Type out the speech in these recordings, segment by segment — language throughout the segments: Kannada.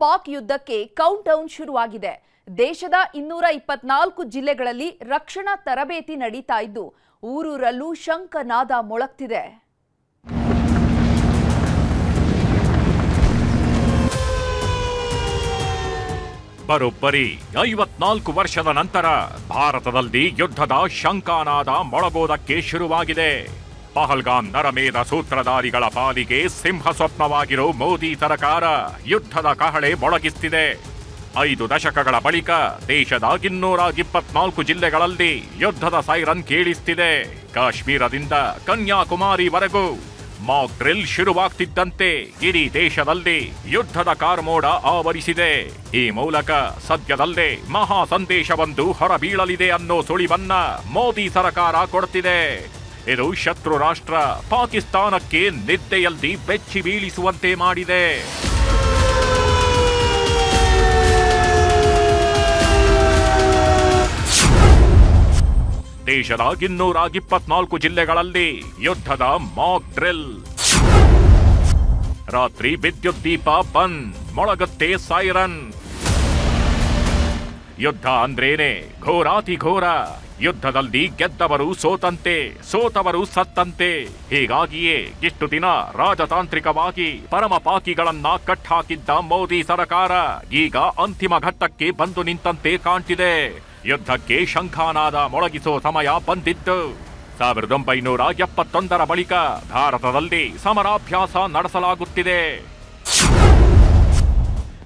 ಪಾಕ್ ಯುದ್ಧಕ್ಕೆ ಕೌಂಟ್ ಡೌನ್ ಶುರುವಾಗಿದೆ. ದೇಶದ ಇನ್ನೂರ ಇಪ್ಪತ್ನಾಲ್ಕು ಜಿಲ್ಲೆಗಳಲ್ಲಿ ರಕ್ಷಣಾ ತರಬೇತಿ ನಡೀತಾ ಇದ್ದು, ಊರೂರಲ್ಲೂ ಶಂಖನಾದ ಮೊಳಗ್ತಿದೆ. ಬರೋಬ್ಬರಿ, ಐವತ್ನಾಲ್ಕು ವರ್ಷದ ನಂತರ ಭಾರತದಲ್ಲಿ ಯುದ್ಧದ ಶಂಕಾನಾದ ಮೊಳಗೋದಕ್ಕೆ ಶುರುವಾಗಿದೆ. ಪಹಲ್ಗಾಮ್ ನರಮೇಧ ಸೂತ್ರಧಾರಿಗಳ ಪಾಲಿಗೆ ಸಿಂಹ ಸ್ವಪ್ನವಾಗಿರೋ ಮೋದಿ ಸರಕಾರ ಯುದ್ಧದ ಕಹಳೆ ಮೊಳಗಿಸ್ತಿದೆ. ಐದು ದಶಕಗಳ ಬಳಿಕ ದೇಶದ ಇನ್ನೂರ ಇಪ್ಪತ್ನಾಲ್ಕು ಜಿಲ್ಲೆಗಳಲ್ಲಿ ಯುದ್ಧದ ಸೈರನ್ ಕೇಳಿಸ್ತಿದೆ. ಕಾಶ್ಮೀರದಿಂದ ಕನ್ಯಾಕುಮಾರಿವರೆಗೂ ಮಾಕ್ ಡ್ರಿಲ್ ಶುರುವಾಗ್ತಿದ್ದಂತೆ ಇಡೀ ದೇಶದಲ್ಲಿ ಯುದ್ಧದ ಕಾರ್ಮೋಡ ಆವರಿಸಿದೆ. ಈ ಮೂಲಕ ಸದ್ಯದಲ್ಲೇ ಮಹಾ ಸಂದೇಶವೊಂದು ಹೊರಬೀಳಲಿದೆ ಅನ್ನೋ ಸುಳಿವನ್ನ ಮೋದಿ ಸರಕಾರ ಕೊಡ್ತಿದೆ. ಇದು ಶತ್ರು ರಾಷ್ಟ್ರ ಪಾಕಿಸ್ತಾನಕ್ಕೆ ನಿದ್ದೆಯಲ್ಲಿ ಬೆಚ್ಚಿ ಬೀಳಿಸುವಂತೆ ಮಾಡಿದೆ. ದೇಶದ ಇನ್ನೂರ ಇಪ್ಪತ್ನಾಲ್ಕು ಜಿಲ್ಲೆಗಳಲ್ಲಿ ಯುದ್ಧದ ಮಾಕ್ ಡ್ರಿಲ್ ರಾತ್ರಿ ವಿದ್ಯುತ್ ದೀಪ ಬಂದ್, ಮೊಳಗತ್ತೆ ಸೈರನ್ ಯುದ್ಧ ಅಂದ್ರೇನೆ ಘೋರಾತಿ ಘೋರ ಯುದ್ಧದಲ್ಲಿ ಗೆದ್ದವರು ಸೋತಂತೆ, ಸೋತವರು ಸತ್ತಂತೆ. ಹೀಗಾಗಿಯೇ ಇಷ್ಟು ದಿನ ರಾಜತಾಂತ್ರಿಕವಾಗಿ ಪರಮಪಾಕಿಗಳನ್ನ ಕಟ್ಟಾಕಿದ್ದ ಮೋದಿ ಸರಕಾರ ಈಗ ಅಂತಿಮ ಘಟ್ಟಕ್ಕೆ ಬಂದು ನಿಂತಂತೆ ಕಾಣ್ತಿದೆ. ಯುದ್ಧಕ್ಕೆ ಶಂಖಾನಾದ ಮೊಳಗಿಸೋ ಸಮಯ ಬಂದಿತ್ತು. ಸಾವಿರದ ಒಂಬೈನೂರ ಎಪ್ಪತ್ತೊಂದರ ಬಳಿಕ ಭಾರತದಲ್ಲಿ ಸಮರಾಭ್ಯಾಸ ನಡೆಸಲಾಗುತ್ತಿದೆ.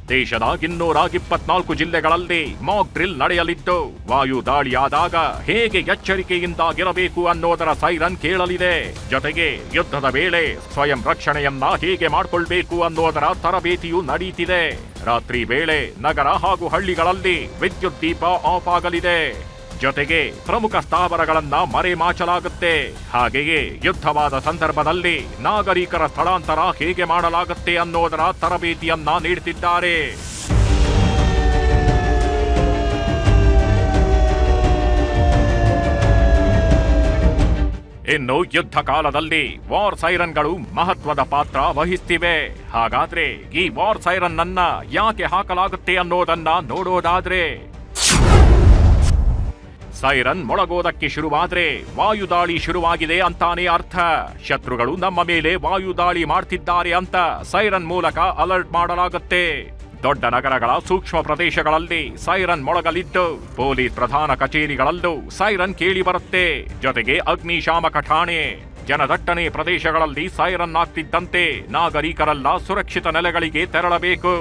ದೇಶದ ಇನ್ನೂರ ಇಪ್ಪತ್ನಾಲ್ಕು ಜಿಲ್ಲೆಗಳಲ್ಲಿ ಮಾಕ್ ಡ್ರಿಲ್ ನಡೆಯಲಿದ್ದು, ವಾಯು ದಾಳಿಯಾದಾಗ ಹೇಗೆ ಎಚ್ಚರಿಕೆಯಿಂದಾಗಿರಬೇಕು ಅನ್ನೋದರ ಸೈರನ್ ಕೇಳಲಿದೆ. ಜೊತೆಗೆ ಯುದ್ಧದ ವೇಳೆ ಸ್ವಯಂ ರಕ್ಷಣೆಯನ್ನ ಹೇಗೆ ಮಾಡಿಕೊಳ್ಬೇಕು ಅನ್ನೋದರ ತರಬೇತಿಯೂ ನಡೀತಿದೆ. ರಾತ್ರಿ ವೇಳೆ ನಗರ ಹಾಗೂ ಹಳ್ಳಿಗಳಲ್ಲಿ ವಿದ್ಯುತ್ ದೀಪ ಆಫ್ ಆಗಲಿದೆ. ಜೊತೆಗೆ ಪ್ರಮುಖ ಸ್ಥಾವರಗಳನ್ನ ಮರೆಮಾಚಲಾಗುತ್ತೆ. ಹಾಗೆಯೇ ಯುದ್ಧವಾದ ಸಂದರ್ಭದಲ್ಲಿ ನಾಗರಿಕರ ಸ್ಥಳಾಂತರ ಹೇಗೆ ಮಾಡಲಾಗುತ್ತೆ ಅನ್ನೋದರ ತರಬೇತಿಯನ್ನ ನೀಡುತ್ತಿದ್ದಾರೆ ಇನ್ನು ಯುದ್ಧ ಕಾಲದಲ್ಲಿ ವಾರ್ ಸೈರನ್ಗಳು ಮಹತ್ವದ ಪಾತ್ರ ವಹಿಸ್ತಿವೆ. ಹಾಗಾದ್ರೆ ಈ ವಾರ್ ಸೈರನ್ ಅನ್ನ ಯಾಕೆ ಹಾಕಲಾಗುತ್ತೆ ಅನ್ನೋದನ್ನ ನೋಡೋದಾದ್ರೆ ಸೈರನ್ ಮೊಳಗೋದಕ್ಕೆ ಶುರುವಾದ್ರೆ ವಾಯುದಾಳಿ ಶುರುವಾಗಿದೆ ಅಂತಾನೆ ಅರ್ಥ. ಶತ್ರುಗಳು ನಮ್ಮ ಮೇಲೆ ವಾಯುದಾಳಿ ಮಾಡ್ತಿದ್ದಾರೆ ಅಂತ ಸೈರನ್ ಮೂಲಕ ಅಲರ್ಟ್ ಮಾಡಲಾಗುತ್ತೆ. ದೊಡ್ಡ ನಗರಗಳ ಸೂಕ್ಷ್ಮ ಪ್ರದೇಶಗಳಲ್ಲಿ ಸೈರನ್ ಮೊಳಗಲಿದ್ದು, ಪೊಲೀಸ್ ಪ್ರಧಾನ ಕಚೇರಿಗಳಲ್ಲೂ ಸೈರನ್ ಕೇಳಿ ಬರುತ್ತೆ. ಜೊತೆಗೆ ಅಗ್ನಿಶಾಮಕ ಠಾಣೆ, ಜನದಟ್ಟಣೆ ಪ್ರದೇಶಗಳಲ್ಲಿ ಸೈರನ್ ಆಗ್ತಿದ್ದಂತೆ ನಾಗರಿಕರೆಲ್ಲ ಸುರಕ್ಷಿತ ನೆಲೆಗಳಿಗೆ ತೆರಳಬೇಕು.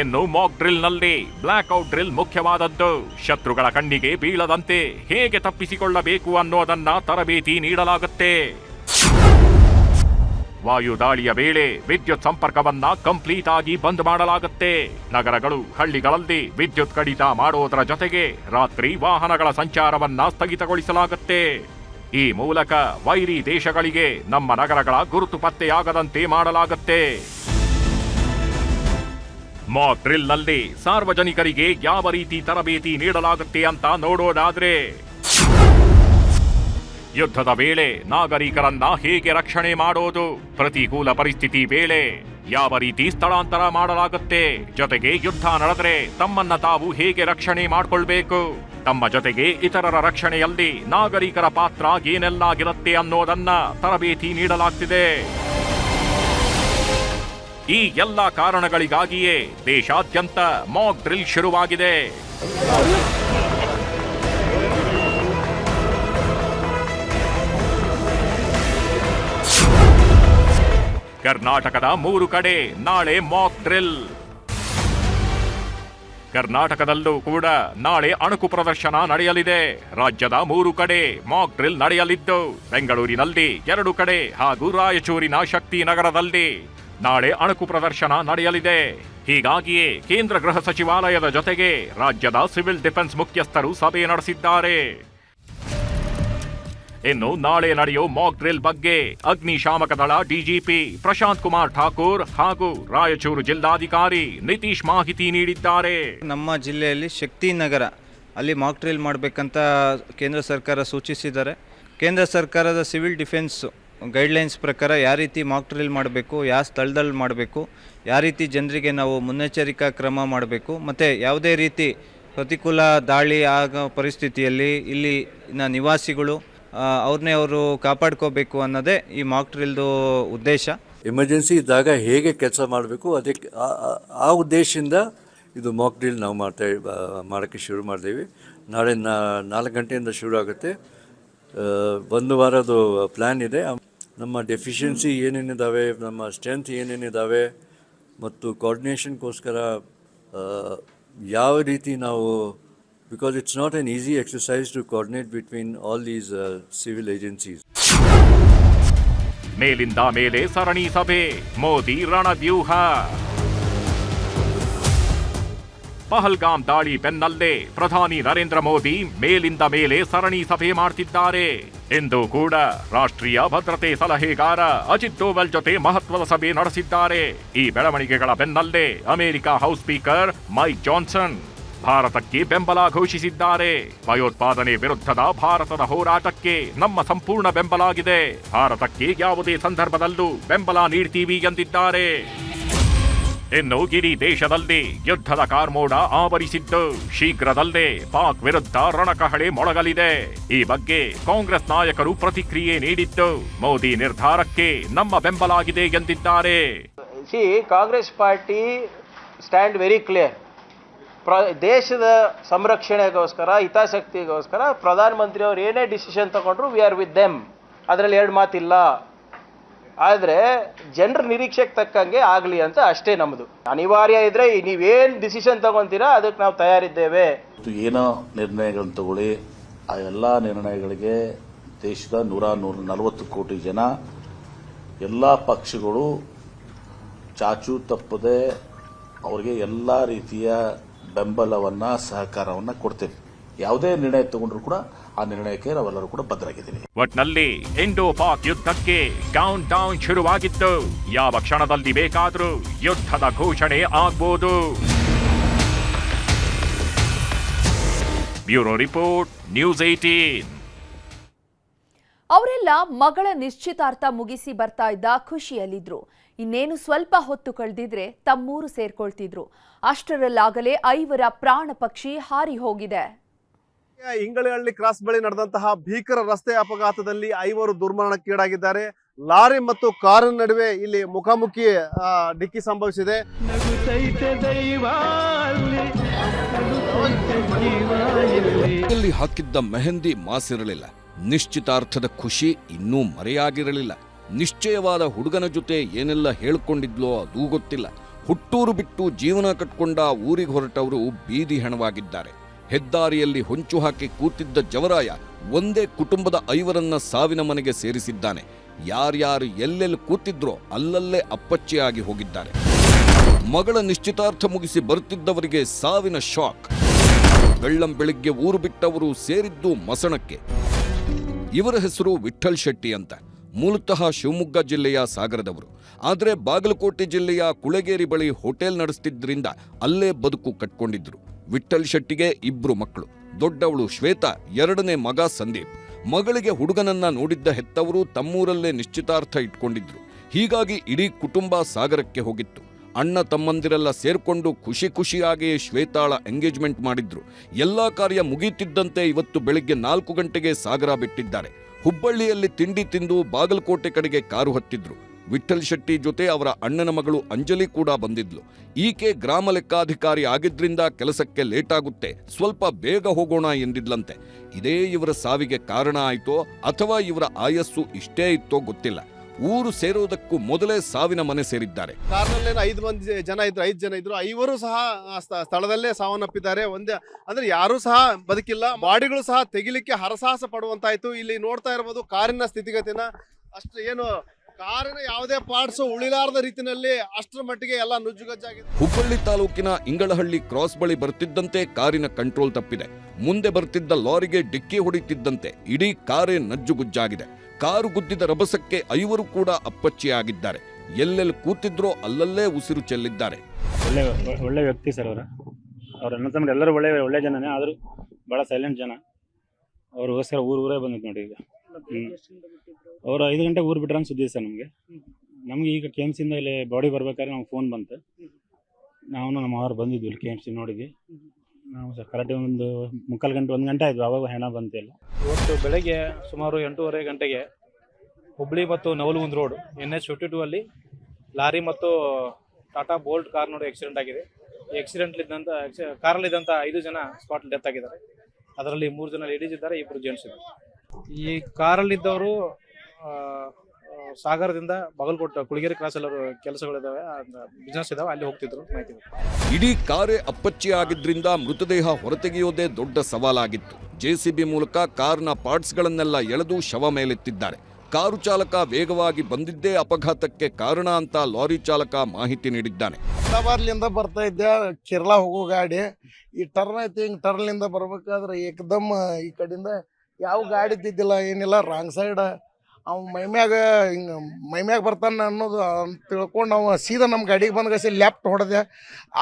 ಇನ್ನು ಮಾಕ್ ಡ್ರಿಲ್ನಲ್ಲಿ ನಲ್ಲಿ ಬ್ಲಾಕ್ ಔಟ್ ಡ್ರಿಲ್ ಮುಖ್ಯವಾದದ್ದು. ಶತ್ರುಗಳ ಕಣ್ಣಿಗೆ ಬೀಳದಂತೆ ಹೇಗೆ ತಪ್ಪಿಸಿಕೊಳ್ಳಬೇಕು ಅನ್ನೋದನ್ನ ತರಬೇತಿ ನೀಡಲಾಗುತ್ತೆ. ವಾಯು ದಾಳಿಯ ವೇಳೆ ವಿದ್ಯುತ್ ಸಂಪರ್ಕವನ್ನ ಕಂಪ್ಲೀಟ್ ಆಗಿ ಬಂದ್ ಮಾಡಲಾಗುತ್ತೆ. ನಗರಗಳು, ಹಳ್ಳಿಗಳಲ್ಲಿ ವಿದ್ಯುತ್ ಕಡಿತ ಮಾಡೋದರ ಜೊತೆಗೆ ರಾತ್ರಿ ವಾಹನಗಳ ಸಂಚಾರವನ್ನ ಸ್ಥಗಿತಗೊಳಿಸಲಾಗುತ್ತೆ. ಈ ಮೂಲಕ ವೈರಿ ದೇಶಗಳಿಗೆ ನಮ್ಮ ನಗರಗಳ ಗುರುತು ಪತ್ತೆಯಾಗದಂತೆ ಮಾಡಲಾಗುತ್ತೆ. ಮಾಕ್ ಡ್ರಿಲ್ನಲ್ಲಿ ಸಾರ್ವಜನಿಕರಿಗೆ ಯಾವ ರೀತಿ ತರಬೇತಿ ನೀಡಲಾಗುತ್ತೆ ಅಂತ ನೋಡೋದಾದ್ರೆ, ಯುದ್ಧದ ವೇಳೆ ನಾಗರಿಕರನ್ನ ಹೇಗೆ ರಕ್ಷಣೆ ಮಾಡೋದು, ಪ್ರತಿಕೂಲ ಪರಿಸ್ಥಿತಿ ವೇಳೆ ಯಾವ ರೀತಿ ಸ್ಥಳಾಂತರ ಮಾಡಲಾಗುತ್ತೆ, ಜೊತೆಗೆ ಯುದ್ಧ ನಡೆದ್ರೆ ತಮ್ಮನ್ನ ತಾವು ಹೇಗೆ ರಕ್ಷಣೆ ಮಾಡಿಕೊಳ್ಬೇಕು, ತಮ್ಮ ಜೊತೆಗೆ ಇತರರ ರಕ್ಷಣೆಯಲ್ಲಿ ನಾಗರಿಕರ ಪಾತ್ರ ಏನೆಲ್ಲಾಗಿರುತ್ತೆ ಅನ್ನೋದನ್ನ ತರಬೇತಿ ನೀಡಲಾಗ್ತಿದೆ. ಈ ಎಲ್ಲ ಕಾರಣಗಳಿಗಾಗಿಯೇ ದೇಶಾದ್ಯಂತ ಮಾಕ್ ಡ್ರಿಲ್ ಶುರುವಾಗಿದೆ. ಕರ್ನಾಟಕದ ಮೂರು ಕಡೆ ನಾಳೆ ಮಾಕ್ ಡ್ರಿಲ್ ಕರ್ನಾಟಕದಲ್ಲೂ ಕೂಡ ನಾಳೆ ಅಣುಕು ಪ್ರದರ್ಶನ ನಡೆಯಲಿದೆ. ರಾಜ್ಯದ ಮೂರು ಕಡೆ ಮಾಕ್ ಡ್ರಿಲ್ ನಡೆಯಲಿದ್ದು, ಬೆಂಗಳೂರಿನಲ್ಲಿ ಎರಡು ಕಡೆ ಹಾಗೂ ರಾಯಚೂರಿನ ಶಕ್ತಿ ನಗರದಲ್ಲಿ ನಾಳೆ ಅಣಕು ಪ್ರದರ್ಶನ ನಡೆಯಲಿದೆ. ಹೀಗಾಗಿಯೇ ಕೇಂದ್ರ ಗೃಹ ಸಚಿವಾಲಯದ ಜೊತೆಗೆ ರಾಜ್ಯದ ಸಿವಿಲ್ ಡಿಫೆನ್ಸ್ ಮುಖ್ಯಸ್ಥರು ಸಭೆ ನಡೆಸಿದ್ದಾರೆ. ಇನ್ನು ನಾಳೆ ನಡೆಯೋ ಮಾಕ್ ಡ್ರಿಲ್ ಬಗ್ಗೆ ಅಗ್ನಿಶಾಮಕ ದಳ ಡಿಜಿಪಿ ಪ್ರಶಾಂತ್ ಕುಮಾರ್ ಠಾಕೂರ್ ಹಾಗೂ ರಾಯಚೂರು ಜಿಲ್ಲಾಧಿಕಾರಿ ನಿತೀಶ್ ಮಾಹಿತಿ ನೀಡಿದ್ದಾರೆ. ನಮ್ಮ ಜಿಲ್ಲೆಯಲ್ಲಿ ಶಕ್ತಿ ನಗರ ಅಲ್ಲಿ ಮಾಕ್ ಡ್ರಿಲ್ ಮಾಡಬೇಕಂತ ಕೇಂದ್ರ ಸರ್ಕಾರ ಸೂಚಿಸಿದ್ದಾರೆ ಕೇಂದ್ರ ಸರ್ಕಾರದ ಸಿವಿಲ್ ಡಿಫೆನ್ಸ್ ಗೈಡ್ಲೈನ್ಸ್ ಪ್ರಕಾರ ಯಾವ ರೀತಿ ಮಾಕ್ ಡ್ರಿಲ್ ಮಾಡಬೇಕು, ಯಾವ ಸ್ಥಳದಲ್ಲಿ ಮಾಡಬೇಕು, ಯಾವ ರೀತಿ ಜನರಿಗೆ ನಾವು ಮುನ್ನೆಚ್ಚರಿಕಾ ಕ್ರಮ ಮಾಡಬೇಕು, ಮತ್ತು ಯಾವುದೇ ರೀತಿ ಪ್ರತಿಕೂಲ ದಾಳಿ ಆಗೋ ಪರಿಸ್ಥಿತಿಯಲ್ಲಿ ಇಲ್ಲಿನ ನಿವಾಸಿಗಳು ಅವ್ರನ್ನೇ ಅವರು ಕಾಪಾಡ್ಕೋಬೇಕು ಅನ್ನೋದೇ ಈ ಮಾಕ್ ಡ್ರಿಲ್ದು ಉದ್ದೇಶ. ಎಮರ್ಜೆನ್ಸಿ ಇದ್ದಾಗ ಹೇಗೆ ಕೆಲಸ ಮಾಡಬೇಕು, ಅದಕ್ಕೆ ಆ- ಉದ್ದೇಶದಿಂದ ಇದು ಮಾಕ್ ಡ್ರಿಲ್ ನಾವು ಮಾಡ್ತಾ ಮಾಡೋಕ್ಕೆ ಶುರು ಮಾಡಿದ್ದೀವಿ ನಾಳೆ ನಾಲ್ಕು ಗಂಟೆಯಿಂದ ಶುರು ಆಗುತ್ತೆ. ಒಂದು ವಾರದ್ದು ಪ್ಲ್ಯಾನ್ ಇದೆ. ನಮ್ಮ ಡೆಫಿಷಿಯನ್ಸಿ ಏನೇನಿದ್ದಾವೆ ನಮ್ಮ ಸ್ಟ್ರೆಂತ್ ಏನೇನಿದ್ದಾವೆ ಮತ್ತು ಕೋರ್ಡಿನೇಷನ್ಗೋಸ್ಕರ ಯಾವ ರೀತಿ ನಾವು because it's not an easy exercise to coordinate between all these civil agencies ಮೇಲಿಂದ ಮೇಲೆ ಸರಣಿ ಸಭೆ, ಮೋದಿ ರಣವ್ಯೂಹ ಪಹಲ್ಗಾಮ್ ದಾಳಿ ಬೆನ್ನಲ್ಲೇ ಪ್ರಧಾನಿ ನರೇಂದ್ರ ಮೋದಿ ಮೇಲಿಂದ ಮೇಲೆ ಸರಣಿ ಸಭೆ ಮಾಡ್ತಿದ್ದಾರೆ. ಎಂದು ಕೂಡ ರಾಷ್ಟ್ರೀಯ ಭದ್ರತೆ ಸಲಹೆಗಾರ ಅಜಿತ್ ದೋವಲ್ ಜೊತೆ ಮಹತ್ವದ ಸಭೆ ನಡೆಸಿದ್ದಾರೆ. ಈ ಬೆಳವಣಿಗೆಗಳ ಬೆನ್ನಲ್ಲೇ America house speaker Mike Johnson ಭಾರತಕ್ಕೆ ಬೆಂಬಲ ಘೋಷಿಸಿದ್ದಾರೆ. ಭಯೋತ್ಪಾದನೆ ವಿರುದ್ಧದ ಭಾರತದ ಹೋರಾಟಕ್ಕೆ ನಮ್ಮ ಸಂಪೂರ್ಣ ಬೆಂಬಲಾಗಿದೆ. ಭಾರತಕ್ಕೆ ಯಾವುದೇ ಸಂದರ್ಭದಲ್ಲೂ ಬೆಂಬಲ ನೀಡ್ತೀವಿ ಎಂದಿದ್ದಾರೆ. ಇನ್ನು ಇಡೀ ದೇಶದಲ್ಲಿ ಯುದ್ಧದ ಕಾರ್ಮೋಡ ಆವರಿಸಿದ್ದು ಶೀಘ್ರದಲ್ಲೇ ಪಾಕ್ ವಿರುದ್ಧ ರಣಕಹಳೆ ಮೊಳಗಲಿದೆ. ಈ ಬಗ್ಗೆ ಕಾಂಗ್ರೆಸ್ ನಾಯಕರು ಪ್ರತಿಕ್ರಿಯೆ ನೀಡಿದ್ದು ಮೋದಿ ನಿರ್ಧಾರಕ್ಕೆ ನಮ್ಮ ಬೆಂಬಲಾಗಿದೆ ಎಂದಿದ್ದಾರೆ. C, Congress party stand very clear ಪ್ರ, ದೇಶದ ಸಂರಕ್ಷಣೆಗೋಸ್ಕರ, ಹಿತಾಸಕ್ತಿಗೋಸ್ಕರ ಪ್ರಧಾನಮಂತ್ರಿ ಅವರು ಏನೇ ಡಿಸಿಷನ್ ತಗೊಂಡ್ರು ವಿ ಆರ್ ವಿತ್ ದೆಮ್ ಅದರಲ್ಲಿ ಎರಡು ಮಾತಿಲ್ಲ. ಆದರೆ ಜನರ ನಿರೀಕ್ಷೆಗೆ ತಕ್ಕಂಗೆ ಆಗಲಿ ಅಂತ ಅಷ್ಟೇ ನಮ್ಮದು ಅನಿವಾರ್ಯ ಇದ್ರೆ ನೀವೇನು ಡಿಸಿಷನ್ ತಗೊಂತೀರಾ, ಅದಕ್ಕೆ ನಾವು ತಯಾರಿದ್ದೇವೆ. ಏನೋ ನಿರ್ಣಯಗಳನ್ನು ತಗೊಳ್ಳಿ. ಆ ಎಲ್ಲ ನಿರ್ಣಯಗಳಿಗೆ ದೇಶದ ನೂರ ನೂರ ನಲವತ್ತು ಕೋಟಿ ಜನ, ಎಲ್ಲ ಪಕ್ಷಗಳು ಚಾಚು ತಪ್ಪದೆ ಅವರಿಗೆ ಎಲ್ಲ ರೀತಿಯ ಬೆಂಬಲವನ್ನು, ಸಹಕಾರವನ್ನು ಕೊಡ್ತೇವೆ. ಯಾವುದೇ ನಿರ್ಣಯ ತಗೊಂಡ್ರು ಕೂಡ ಆ ನಿರ್ಣಯಕ್ಕೆ ನಾವೆಲ್ಲರೂ ಕೂಡ ಬದ್ಧರಾಗಿದ್ದೀವಿ. ಒಟ್ನಲ್ಲಿ ಇಂಡೋ ಪಾಕ್ ಯುದ್ಧಕ್ಕೆ ಡೌನ್ ಡೌನ್ ಶುರುವಾಗಿತ್ತು. ಯಾವ ಕ್ಷಣದಲ್ಲಿ ಬೇಕಾದರೂ ಯುದ್ಧದ ಘೋಷಣೆ ಆಗ್ಬೋದು. ಬ್ಯೂರೋ ರಿಪೋರ್ಟ್ ನ್ಯೂಸ್ ಏಟೀನ್ ಅವರೆಲ್ಲ ಮಗಳ ನಿಶ್ಚಿತಾರ್ಥ ಮುಗಿಸಿ ಬರ್ತಾ ಇದ್ದ ಖುಷಿಯಲ್ಲಿದ್ರು. ಇನ್ನೇನು ಸ್ವಲ್ಪ ಹೊತ್ತು ಕಳೆದಿದ್ರೆ ತಮ್ಮೂರು ಸೇರ್ಕೊಳ್ತಿದ್ರು. ಅಷ್ಟರಲ್ಲಾಗಲೇ ಐವರ ಪ್ರಾಣ ಪಕ್ಷಿ ಹಾರಿ ಹೋಗಿದೆ. ಇಂಗಳಹಳ್ಳಿ ಕ್ರಾಸ್ ಬಳಿ ನಡೆದಂತಹ ಭೀಕರ ರಸ್ತೆ ಅಪಘಾತದಲ್ಲಿ ಐವರು ದುರ್ಮರಣಕ್ಕೀಡಾಗಿದ್ದಾರೆ. ಲಾರಿ ಮತ್ತು ಕಾರಿನ ನಡುವೆ ಇಲ್ಲಿ ಮುಖಾಮುಖಿ ಡಿಕ್ಕಿ ಸಂಭವಿಸಿದೆ. ಇಲ್ಲಿ ಹಾಕಿದ್ದ ಮೆಹಂದಿ ಮಾಸಿರಲಿಲ್ಲ. ನಿಶ್ಚಿತಾರ್ಥದ ಖುಷಿ ಇನ್ನೂ ಮರೆಯಾಗಿರಲಿಲ್ಲ. ನಿಶ್ಚಯವಾದ ಹುಡುಗನ ಜೊತೆ ಏನೆಲ್ಲ ಹೇಳಿಕೊಂಡಿದ್ಲೋ ಅದೂ ಗೊತ್ತಿಲ್ಲ. ಹುಟ್ಟೂರು ಬಿಟ್ಟು ಜೀವನ ಕಟ್ಕೊಂಡ ಊರಿಗೆ ಹೊರಟವರು ಬೀದಿ ಹೆಣವಾಗಿದ್ದಾರೆ. ಹೆದ್ದಾರಿಯಲ್ಲಿ ಹೊಂಚು ಹಾಕಿ ಕೂತಿದ್ದ ಜವರಾಯ ಒಂದೇ ಕುಟುಂಬದ ಐವರನ್ನ ಸಾವಿನ ಮನೆಗೆ ಸೇರಿಸಿದ್ದಾನೆ. ಯಾರ್ಯಾರು ಎಲ್ಲೆಲ್ಲಿ ಕೂತಿದ್ರೋ ಅಲ್ಲಲ್ಲೇ ಅಪ್ಪಚ್ಚಿಯಾಗಿ ಹೋಗಿದ್ದಾರೆ. ಮಗಳ ನಿಶ್ಚಿತಾರ್ಥ ಮುಗಿಸಿ ಬರುತ್ತಿದ್ದವರಿಗೆ ಸಾವಿನ ಶಾಕ್. ಬೆಳ್ಳಂ ಬೆಳಿಗ್ಗೆ ಊರು ಬಿಟ್ಟವರು ಸೇರಿದ್ದು ಮಸಣಕ್ಕೆ. ಇವರ ಹೆಸರು ವಿಠಲ್ ಶೆಟ್ಟಿ ಅಂತ. ಮೂಲತಃ ಶಿವಮೊಗ್ಗ ಜಿಲ್ಲೆಯ ಸಾಗರದವರು. ಆದರೆ ಬಾಗಲಕೋಟೆ ಜಿಲ್ಲೆಯ ಕುಳಗೇರಿ ಬಳಿ ಹೋಟೆಲ್ ನಡೆಸ್ತಿದ್ದರಿಂದ ಅಲ್ಲೇ ಬದುಕು ಕಟ್ಕೊಂಡಿದ್ರು. ವಿಠಲ್ ಶೆಟ್ಟಿಗೆ ಇಬ್ರು ಮಕ್ಕಳು. ದೊಡ್ಡವಳು ಶ್ವೇತಾ, ಎರಡನೇ ಮಗ ಸಂದೀಪ್. ಮಗಳಿಗೆ ಹುಡುಗನನ್ನ ನೋಡಿದ್ದ ಹೆತ್ತವರು ತಮ್ಮೂರಲ್ಲೇ ನಿಶ್ಚಿತಾರ್ಥ ಇಟ್ಕೊಂಡಿದ್ರು. ಹೀಗಾಗಿ ಇಡೀ ಕುಟುಂಬ ಸಾಗರಕ್ಕೆ ಹೋಗಿತ್ತು. ಅಣ್ಣ ತಮ್ಮಂದಿರೆಲ್ಲ ಸೇರ್ಕೊಂಡು ಖುಷಿ ಖುಷಿಯಾಗಿ ಶ್ವೇತಾಳ ಎಂಗೇಜ್ಮೆಂಟ್ ಮಾಡಿದ್ರು. ಎಲ್ಲಾ ಕಾರ್ಯ ಮುಗಿಯುತ್ತಿದ್ದಂತೆ ಇವತ್ತು ಬೆಳಿಗ್ಗೆ ನಾಲ್ಕು ಗಂಟೆಗೆ ಸಾಗರ ಬಿಟ್ಟಿದ್ದಾರೆ. ಹುಬ್ಬಳ್ಳಿಯಲ್ಲಿ ತಿಂಡಿ ತಿಂದು ಬಾಗಲಕೋಟೆ ಕಡೆಗೆ ಕಾರು ಹತ್ತಿದ್ರು. ವಿಠಲ್ ಶೆಟ್ಟಿ ಜೊತೆ ಅವರ ಅಣ್ಣನ ಮಗಳು ಅಂಜಲಿ ಕೂಡ ಬಂದಿದ್ಲು. ಈಕೆ ಗ್ರಾಮ ಲೆಕ್ಕಾಧಿಕಾರಿ ಆಗಿದ್ರಿಂದ ಕೆಲಸಕ್ಕೆ ಲೇಟ್ ಆಗುತ್ತೆ ಸ್ವಲ್ಪ ಬೇಗ ಹೋಗೋಣ ಎಂದಿದ್ಲಂತೆ. ಇದೇ ಇವರ ಸಾವಿಗೆ ಕಾರಣ ಆಯಿತೋ ಅಥವಾ ಇವರ ಆಯಸ್ಸು ಇಷ್ಟೇ ಇತ್ತೋ ಗೊತ್ತಿಲ್ಲ. ಊರು ಸೇರುವುದಕ್ಕೂ ಮೊದಲೇ ಸಾವಿನ ಮನೆ ಸೇರಿದ್ದಾರೆ. ಕಾರ್ನಲ್ಲೇನು ಐದು ಮಂದಿ ಜನ ಇದ್ರು ಐದು ಜನ ಇದ್ರು ಐವರು ಸಹ ಆ ಸ್ಥ- ಸ್ಥಳದಲ್ಲೇ ಸಾವನ್ನಪ್ಪಿದ್ದಾರೆ. ಒಂದೇ ಅಂದ್ರೆ ಯಾರು ಸಹ ಬದುಕಿಲ್ಲ. ಬಾಡಿಗಳು ಸಹ ತೆಗಿಲಿಕ್ಕೆ ಹರಸಾಹಸ ಪಡುವಂತಾಯ್ತು. ಇಲ್ಲಿ ನೋಡ್ತಾ ಇರ್ಬೋದು ಕಾರಿನ ಸ್ಥಿತಿಗತಿನ. ಅಷ್ಟು ಏನು ಕಾರಿನ ಯಾವುದೇ ಪಾರ್ಟ್ಸ್ ಉಳಿಲಾರದ ರೀತಿಯಲ್ಲಿ ಅಷ್ಟರ ಮಟ್ಟಿಗೆ ಎಲ್ಲ ನುಜ್ಜುಗಜ್ಜಾಗಿದೆ. ಹುಬ್ಬಳ್ಳಿ ತಾಲೂಕಿನ ಇಂಗಳಹಳ್ಳಿ ಕ್ರಾಸ್ ಬಳಿ ಬರ್ತಿದ್ದಂತೆ ಕಾರಿನ ಕಂಟ್ರೋಲ್ ತಪ್ಪಿದೆ. ಮುಂದೆ ಬರ್ತಿದ್ದ ಲಾರಿಗೆ ಡಿಕ್ಕಿ ಹೊಡಿತಿದ್ದಂತೆ ಇಡೀ ಕಾರೇ ನಜ್ಜುಗುಜ್ಜಾಗಿದೆ. ಕಾರು ಗುದ್ದಿದ ರಭಸಕ್ಕೆ ಐವರು ಕೂಡ ಅಪ್ಪಚ್ಚಿಯಾಗಿದ್ದಾರೆ. ಎಲ್ಲೆಲ್ಲಿ ಕೂತಿದ್ರೋ ಅಲ್ಲಲ್ಲೇ ಉಸಿರು ಚೆಲ್ಲಿದ್ದಾರೆ. ಒಳ್ಳೆ ಒಳ್ಳೆ ವ್ಯಕ್ತಿ ಸರ್ ಅವರ. ಅವ್ರ ಅಣ್ಣ ತಮ್ಮ ಎಲ್ಲರೂ ಒಳ್ಳೆ ಒಳ್ಳೆ ಜನನೇ, ಆದರೂ ಭಾಳ ಸೈಲೆಂಟ್ ಜನ. ಅವ್ರಿಗೋಸ್ಕರ ಊರು ಊರೇ ಬಂದಿದ್ದು ನೋಡಿ ಈಗ. ಅವ್ರು ಐದು ಗಂಟೆ ಊರು ಬಿಟ್ರೆ ಸುದ್ದಿ ಸರ್ ನಮಗೆ. ನಮಗೆ ಈಗ ಕೆ ಎಂ ಸಿಯಿಂದ ಇಲ್ಲಿ ಬಾಡಿ ಬರ್ಬೇಕಾದ್ರೆ ನಮ್ಗೆ ಫೋನ್ ಬಂತು. ನಾವು ನಮ್ಮ ಅವ್ರು ಬಂದಿದ್ವಿ ಇಲ್ಲಿ ಕೆ ಎಂ ಸಿ ನೋಡಿದ್ವಿ. ನಾವು ಸರ್ ಕರೆಕ್ಟ್ ಒಂದು ಮುಕ್ಕಾಲು ಗಂಟೆ, ಒಂದು ಗಂಟೆ ಆಯಿತು. ಅವಾಗ ಹೆಣ ಬಂತಿಲ್ಲ. ಇವತ್ತು ಬೆಳಗ್ಗೆ ಸುಮಾರು ಎಂಟೂವರೆ ಗಂಟೆಗೆ ಹುಬ್ಳಿ ಮತ್ತು Navalgund road, N H fifty two ಅಲ್ಲಿ ಲಾರಿ ಮತ್ತು ಟಾಟಾ ಬೋಲ್ಟ್ ಕಾರ್ ನೋಡಿ ಆಕ್ಸಿಡೆಂಟ್ ಆಗಿದೆ. ಈ ಆಕ್ಸಿಡೆಂಟ್ಲಿದ್ದಂಥ ಕಾರಲ್ಲಿದ್ದಂಥ ಐದು ಜನ ಸ್ಪಾಟ್ ಡೆತ್ ಆಗಿದ್ದಾರೆ. ಅದರಲ್ಲಿ ಮೂರು ಜನ ಲೇಡೀಸ್ ಇದ್ದಾರೆ ಇಬ್ಬರು ಜೆಂಟ್ಸ್ ಇದ್ದಾರೆ. ಈ ಕಾರಲ್ಲಿದ್ದವರು ಸಾಗರದಿಂದ ಬಾಗಲಕೋಟೆ ಕುಳಿಗೇರಿ ಕ್ರಾಸ್ ಎಲ್ಲ ಕೆಲಸಗಳಿದಾವೆ ಬಿಸ್ನೆಸ್ ಇದಾವೆ ಅಲ್ಲಿ ಹೋಗ್ತಿದ್ರು ಮಾಹಿತಿ. ಇಡೀ ಕಾರೇ ಅಪ್ಪಚ್ಚಿ ಆಗಿದ್ರಿಂದ ಮೃತದೇಹ ಹೊರತೆಗೆಯೋದೇ ದೊಡ್ಡ ಸವಾಲಾಗಿತ್ತು. ಜೆಸಿಬಿ ಮೂಲಕ ಕಾರ್ನ ಪಾರ್ಟ್ಸ್ಗಳನ್ನೆಲ್ಲ ಎಳೆದು ಶವ ಮೇಲೆತ್ತಿದ್ದಾರೆ. ಕಾರು ಚಾಲಕ ವೇಗವಾಗಿ ಬಂದಿದ್ದೇ ಅಪಘಾತಕ್ಕೆ ಕಾರಣ ಅಂತ ಲಾರಿ ಚಾಲಕ ಮಾಹಿತಿ ನೀಡಿದ್ದಾನೆ. ಹೈದರಾಬಾದ್ಲಿಂದ ಬರ್ತಾ ಇದ್ದೆ ಕೇರಳ ಹೋಗೋ ಗಾಡಿ. ಈ ಟರ್ನ್ ಐತಿ ಹಿಂಗೆ ಟರ್ನ್ಲಿಂದ ಬರ್ಬೇಕಾದ್ರೆ ಏಕದಮ್ ಈ ಕಡೆಯಿಂದ ಯಾವ ಗಾಡಿ ಇದ್ದಿದ್ದಿಲ್ಲ ಏನಿಲ್ಲ ರಾಂಗ್ ಸೈಡ್ ಅವ್ ಮೈಮ್ಯಾಗ ಹಿಂಗೆ ಮೈಮ್ಯಾಗ ಬರ್ತಾನೆ ಅನ್ನೋದು ಅಂತ ತಿಳ್ಕೊಂಡು ನಾವು ಸೀದಾ ನಮ್ಮ ಗಾಡಿಗೆ ಬಂದ್ಗಸಿ ಲ್ಯಾಪ್ಟ್ ಹೊಡೆದೆ.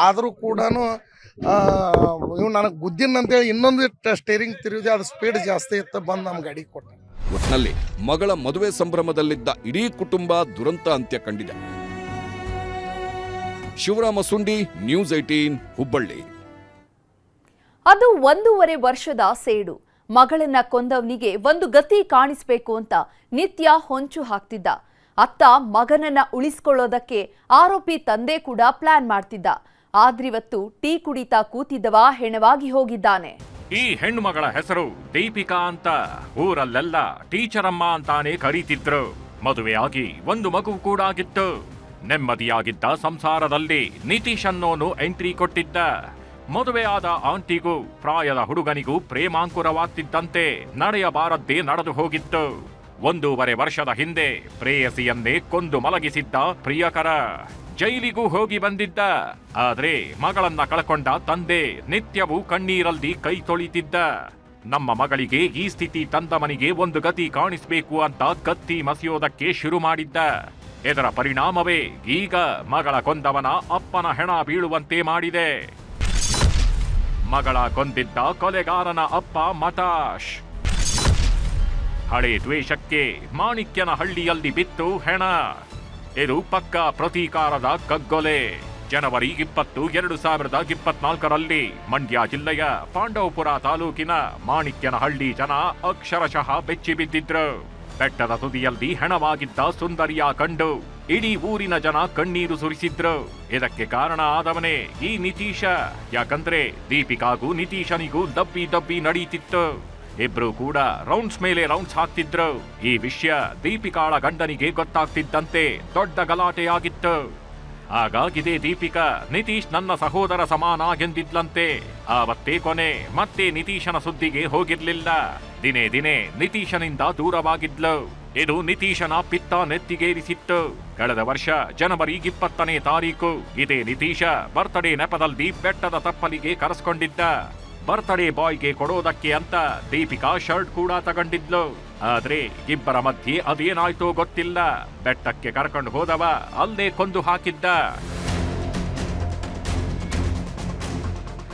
ಆದರೂ ಕೂಡ ಇವ್ ನನಗೆ ಗುದ್ದಿನ ಅಂತೇಳಿ ಇನ್ನೊಂದು ಸ್ಟೇರಿಂಗ್ ತಿರುಗಿದೆ ಅದು ಸ್ಪೀಡ್ ಜಾಸ್ತಿ ಇತ್ತು ಬಂದು ನಮ್ಮ ಗಾಡಿಗೆ ಕೊಟ್ಟೆ. ಒಟ್ನಲ್ಲಿ ಮಗಳ ಮದುವೆ ಸಂಭ್ರಮದಲ್ಲಿದ್ದ ಇಡೀ ಕುಟುಂಬ ದುರಂತ ಅಂತ್ಯ ಕಂಡಿದೆ. ಶಿವರಾಮ ಸುಂಡಿ ನ್ಯೂಸ್ ಏಟೀನ್ ಹುಬ್ಬಳ್ಳಿ ಅದು ಒಂದೂವರೆ ವರ್ಷದ ಸೇಡು. ಮಗಳನ್ನ ಕೊಂದವನಿಗೆ ಒಂದು ಗತಿ ಕಾಣಿಸ್ಬೇಕು ಅಂತ ನಿತ್ಯ ಹೊಂಚು ಹಾಕ್ತಿದ್ದ. ಅತ್ತ ಮಗನನ್ನ ಉಳಿಸ್ಕೊಳ್ಳೋದಕ್ಕೆ ಆರೋಪಿ ತಂದೆ ಕೂಡ ಪ್ಲಾನ್ ಮಾಡ್ತಿದ್ದ. ಆದ್ರಿವತ್ತು ಟೀ ಕುಡಿತಾ ಕೂತಿದ್ದವ ಹೆಣವಾಗಿ ಹೋಗಿದ್ದಾನೆ. ಈ ಹೆಣ್ಣು ಮಗಳ ಹೆಸರು ದೀಪಿಕಾ ಅಂತ ಊರಲ್ಲೆಲ್ಲ ಟೀಚರಮ್ಮ ಅಂತಾನೆ ಕರೀತಿದ್ರು. ಮದುವೆಯಾಗಿ ಒಂದು ಮಗು ಕೂಡ ಆಗಿತ್ತು. ನೆಮ್ಮದಿಯಾಗಿದ್ದ ಸಂಸಾರದಲ್ಲಿ ನಿತೀಶ್ ಅನ್ನೋನು ಎಂಟ್ರಿ ಕೊಟ್ಟಿದ್ದ. ಮದುವೆಯಾದ ಆಂಟಿಗೂ ಪ್ರಾಯದ ಹುಡುಗನಿಗೂ ಪ್ರೇಮಾಂಕುರವಾಗ್ತಿದ್ದಂತೆ ನಡೆಯಬಾರದ್ದೇ ನಡೆದು ಹೋಗಿತ್ತು. ಒಂದೂವರೆ ವರ್ಷದ ಹಿಂದೆ ಪ್ರೇಯಸಿಯನ್ನೇ ಕೊಂದು ಮಲಗಿಸಿದ್ದ ಪ್ರಿಯಕರ ಜೈಲಿಗೂ ಹೋಗಿ ಬಂದಿದ್ದ. ಆದ್ರೆ ಮಗಳನ್ನ ಕಳ್ಕೊಂಡ ತಂದೆ ನಿತ್ಯವೂ ಕಣ್ಣೀರಲ್ಲಿ ಕೈ ತೊಳಿತಿದ್ದ. ನಮ್ಮ ಮಗಳಿಗೆ ಈ ಸ್ಥಿತಿ ತಂದವನಿಗೆ ಒಂದು ಗತಿ ಕಾಣಿಸ್ಬೇಕು ಅಂತ ಕತ್ತಿ ಮಸಿಯೋದಕ್ಕೆ ಶುರು ಮಾಡಿದ್ದ. ಇದರ ಪರಿಣಾಮವೇ ಈಗ ಮಗಳ ಕೊಂದವನ ಅಪ್ಪನ ಹೆಣ ಬೀಳುವಂತೆ ಮಾಡಿದೆ. ಮಗಳ ಕೊಂದಿದ್ದ ಕೊಲೆಗಾರನ ಅಪ್ಪ ಮತಾಶ್. ಹಳೆ ದ್ವೇಷಕ್ಕೆ ಮಾಣಿಕ್ಯನ ಹಳ್ಳಿಯಲ್ಲಿ ಬಿತ್ತು ಹೆಣ. ಇದು ಪಕ್ಕ ಪ್ರತೀಕಾರದ ಕಗ್ಗೊಲೆ. ಜನವರಿ ಇಪ್ಪತ್ತು, ಎರಡು ಸಾವಿರದ ಇಪ್ಪತ್ನಾಲ್ಕರಲ್ಲಿ ಮಂಡ್ಯ ಜಿಲ್ಲೆಯ ಪಾಂಡವಪುರ ತಾಲೂಕಿನ ಮಾಣಿಕ್ಯನಹಳ್ಳಿ ಜನ ಅಕ್ಷರಶಃ ಬೆಚ್ಚಿಬಿದ್ದಿದ್ರು. ಬೆಟ್ಟದ ತುದಿಯಲ್ಲಿ ಹೆಣವಾಗಿದ್ದ ಸುಂದರಿಯ ಕಂಡು ಇಡೀ ಊರಿನ ಜನ ಕಣ್ಣೀರು ಸುರಿಸಿದ್ರು. ಇದಕ್ಕೆ ಕಾರಣ ಆದವನೇ ಈ ನಿತೀಶ. ಯಾಕಂದ್ರೆ ದೀಪಿಕಾಗೂ ನಿತೀಶನಿಗೂ ದಬ್ಬಿ ದಬ್ಬಿ ನಡೀತಿತ್ತು. ಇಬ್ರು ಕೂಡ ರೌಂಡ್ಸ್ ಮೇಲೆ ರೌಂಡ್ಸ್ ಹಾಕ್ತಿದ್ರು. ಈ ವಿಷಯ ದೀಪಿಕಾಳ ಗಂಡನಿಗೆ ಗೊತ್ತಾಗ್ತಿದ್ದಂತೆ ದೊಡ್ಡ ಗಲಾಟೆಯಾಗಿತ್ತು. ಹಾಗಾಗಿದೆ ದೀಪಿಕಾ, ನಿತೀಶ್ ನನ್ನ ಸಹೋದರ ಸಮಾನ ಎಂದಿದ್ಲಂತೆ. ಆವತ್ತೇ ಕೊನೆ, ಮತ್ತೆ ನಿತೀಶನ ಸುದ್ದಿಗೆ ಹೋಗಿರ್ಲಿಲ್ಲ. ದಿನೇ ದಿನೇ ನಿತೀಶನಿಂದ ದೂರವಾಗಿದ್ಲು. ಇದು ನಿತೀಶನ ಪಿತ್ತ ನೆತ್ತಿಗೇರಿಸಿತ್ತು. ಕಳೆದ ವರ್ಷ ಜನವರಿ ಇಪ್ಪತ್ತನೇ ತಾರೀಕು ಇದೇ ನಿತೀಶ ಬರ್ತ್ಡೇ ನೆಪದಲ್ಲಿ ಬೆಟ್ಟದ ತಪ್ಪಲಿಗೆ ಕರೆಸ್ಕೊಂಡಿದ್ದ. ಬರ್ತ್ಡೇ ಬಾಯ್ಗೆ ಕೊಡೋದಕ್ಕೆ ಅಂತ ದೀಪಿಕಾ ಶರ್ಟ್ ಕೂಡ ತಗೊಂಡಿದ್ಲು. ಆದ್ರೆ ಇಬ್ಬರ ಮಧ್ಯೆ ಅದೇನಾಯ್ತೋ ಗೊತ್ತಿಲ್ಲ. ಬೆಟ್ಟಕ್ಕೆ ಕರ್ಕೊಂಡು ಹೋದವ ಅಲ್ಲೇ ಕೊಂದು ಹಾಕಿದ್ದ.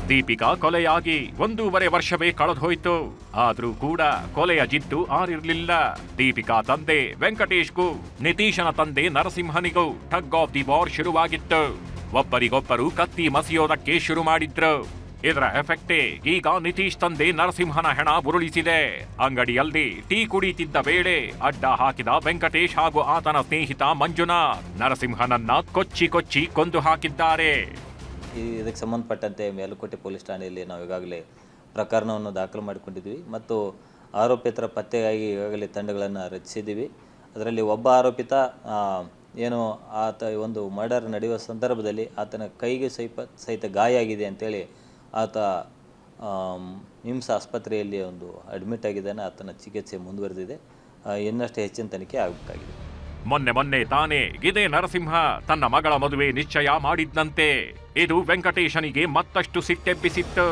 ದೀಪಿಕಾ ಕೊಲೆಯಾಗಿ ಒಂದೂವರೆ ವರ್ಷವೇ ಕಳೆದೋಯ್ತು. ಆದ್ರೂ ಕೂಡ ಕೊಲೆಯ ಜಿದ್ದು ಆರಿರ್ಲಿಲ್ಲ. ದೀಪಿಕಾ ತಂದೆ, ವೆಂಕಟೇಶ್ಗೂ, ನಿತೀಶನ ತಂದೆ ನರಸಿಂಹನಿಗೂ ಟಗ್ ಆಫ್ ದಿ ವಾರ್ ಶುರುವಾಗಿತ್ತು. ಒಬ್ಬರಿಗೊಬ್ಬರು ಕತ್ತಿ ಮಸಿಯೋದಕ್ಕೆ ಶುರು ಮಾಡಿದ್ರು. ಇದರ ಎಫೆಕ್ಟೇ ಈಗ ನಿತೀಶ್ ತಂದೆ ನರಸಿಂಹನ ಹೆಣ ಉರುಳಿಸಿದೆ. ಅಂಗಡಿಯಲ್ಲಿ ಟೀ ಕುಡಿತಿದ್ದ ವೇಳೆ ಅಡ್ಡ ಹಾಕಿದ ವೆಂಕಟೇಶ್ ಹಾಗೂ ಆತನ ಸ್ನೇಹಿತ ಮಂಜುನಾಥ್ ನರಸಿಂಹನನ್ನ ಕೊಚ್ಚಿ ಕೊಚ್ಚಿ ಕೊಂದು ಹಾಕಿದ್ದಾರೆ. ಇದಕ್ಕೆ ಸಂಬಂಧಪಟ್ಟಂತೆ ಮೇಲುಕೋಟೆ ಪೊಲೀಸ್ ಠಾಣೆಯಲ್ಲಿ ನಾವು ಈಗಾಗಲೇ ಪ್ರಕರಣವನ್ನು ದಾಖಲು ಮಾಡಿಕೊಂಡಿದ್ವಿ ಮತ್ತು ಆರೋಪಿತರ ಪತ್ತೆಗಾಗಿ ಈಗಾಗಲೇ ತಂಡಗಳನ್ನು ರಚಿಸಿದ್ದೀವಿ. ಅದರಲ್ಲಿ ಒಬ್ಬ ಆರೋಪಿತ ಏನು ಆತ ಒಂದು ಮರ್ಡರ್ ನಡೆಯುವ ಸಂದರ್ಭದಲ್ಲಿ ಆತನ ಕೈಗೆ ಸಹಿತ ಸಹಿತ ಗಾಯ ಆಗಿದೆ ಅಂತೇಳಿ ಆತ ನಿಮ್ಸ್ ಆಸ್ಪತ್ರೆಯಲ್ಲಿ ಒಂದು ಅಡ್ಮಿಟ್ ಆಗಿದ್ದಾನೆ. ಆತನ ಚಿಕಿತ್ಸೆ ಮುಂದುವರೆದಿದೆ. ಇನ್ನಷ್ಟು ಹೆಚ್ಚಿನ ತನಿಖೆ ಆಗಬೇಕಾಗಿದೆ. ಮೊನ್ನೆ ಮೊನ್ನೆ ತಾನೇ ಗಿದೆ ನರಸಿಂಹ ತನ್ನ ಮಗಳ ಮದುವೆ ನಿಶ್ಚಯ ಮಾಡಿದ್ದಂತೆ ಇದು ವೆಂಕಟೇಶನಿಗೆ ಮತ್ತಷ್ಟು ಸಿಟ್ಟೆಬ್ಬಿಸಿತ್ತು.